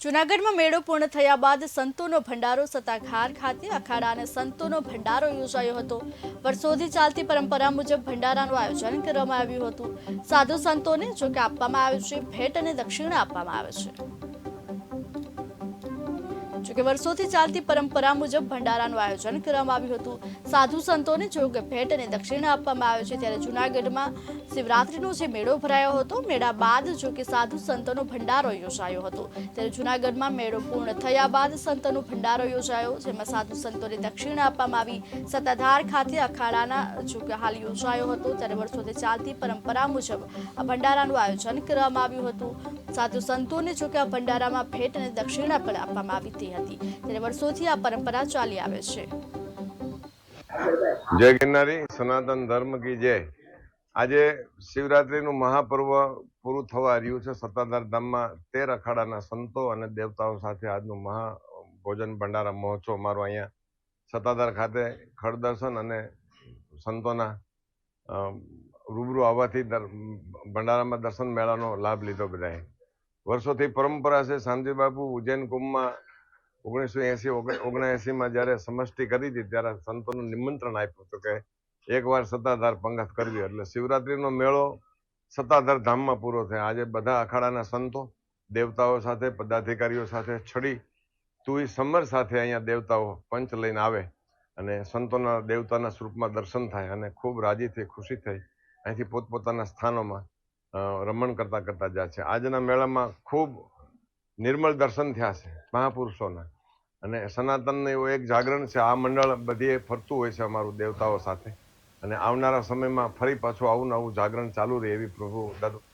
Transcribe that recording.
જૂનાગઢમાં મેળો પૂર્ણ થયા બાદ સંતોનો ભંડારો સતાઘાર ખાતે અખાડા અને સંતોનો ભંડારો યોજાયો હતો. વર્ષોથી ચાલતી પરંપરા મુજબ ભંડારાનું આયોજન કરવામાં આવ્યું હતું. સાધુ સંતોને, જોકે આપવામાં આવે છે, ભેટ અને દક્ષિણા આપવામાં આવે છે. જોકે વર્ષોથી ચાલતી પરંપરા મુજબ ભંડારાનું આયોજન કરવામાં આવ્યું હતું. સાધુ સંતોને જોગ ભેટ અને દક્ષિણા આપવામાં આવે છે. ત્યારે જૂનાગઢમાં શિવરાત્રીનો જે મેળો ભરાયો હતો, મેળા બાદ જો કે સાધુ સંતોનો ભંડારો યોજાયો હતો. ત્યારે જૂનાગઢમાં મેળો પૂર્ણ થયા બાદ સંતોનો ભંડારો યોજાયો, જેમાં સાધુ સંતોને દક્ષિણા આપવામાં આવી. સત્તાધાર ખાતે અખાડાના જો કે હાલ યોજાયો હતો. ત્યારે વર્ષોથી ચાલતી પરંપરા મુજબ આ ભંડારાનું આયોજન કરવામાં આવ્યું હતું. સાધુ સંતોને જો કે આ ભંડારામાં ભેટ અને દક્ષિણા પણ આપવામાં આવી હતી. ત્યારે વર્ષોથી આ પરંપરા ચાલી આવે છે. જય ગિરનારી, સનાતન ધર્મ કી જય. આજે શિવરાત્રીનું મહાપર્વ પૂરું થવા રહ્યું છે. સત્તાધાર ધામમાં તેર અખાડાના સંતો અને દેવતાઓ સાથે આજનું મહા ભોજન ભંડારા મહોત્સવ મારો અહીંયા સત્તાધાર ખાતે ખડદર્શન અને સંતોના રૂબરૂ આવવાથી ભંડારામાં દર્શન મેળાનો લાભ લીધો બધાએ. વર્ષોથી પરંપરા છે શાંતિ બાપુ ઉજ્જૈન કુંભમાં ઓગણીસો એસી ઓગણએંસીમાં જ્યારે સમષ્ટિ કરી હતી ત્યારે સંતોનું નિમંત્રણ આપ્યું હતું કે એકવાર સત્તાધાર પંગત કરવી એટલે શિવરાત્રિનો મેળો સત્તાધાર ધામમાં પૂરો થયો. આજે બધા અખાડાના સંતો દેવતાઓ સાથે, પદાધિકારીઓ સાથે છડી તુઈ સમર સાથે અહીંયા દેવતાઓ પંચ લઈને આવે અને સંતોના દેવતાના સ્વરૂપમાં દર્શન થાય અને ખૂબ રાજી થઈ ખુશી થઈ. અહીંથી પોતપોતાના સ્થાનોમાં રમણ કરતા કરતા જાય છે. આજના મેળામાં ખૂબ નિર્મળ દર્શન થયા છે મહાપુરુષોના. અને સનાતનનું એવું એક જાગરણ છે, આ મંડળ બધીએ ફરતું હોય છે અમારું દેવતાઓ સાથે. અને આવનારા સમયમાં ફરી પાછું આવું ને આવું જાગરણ ચાલુ રહે એવી પ્રભુ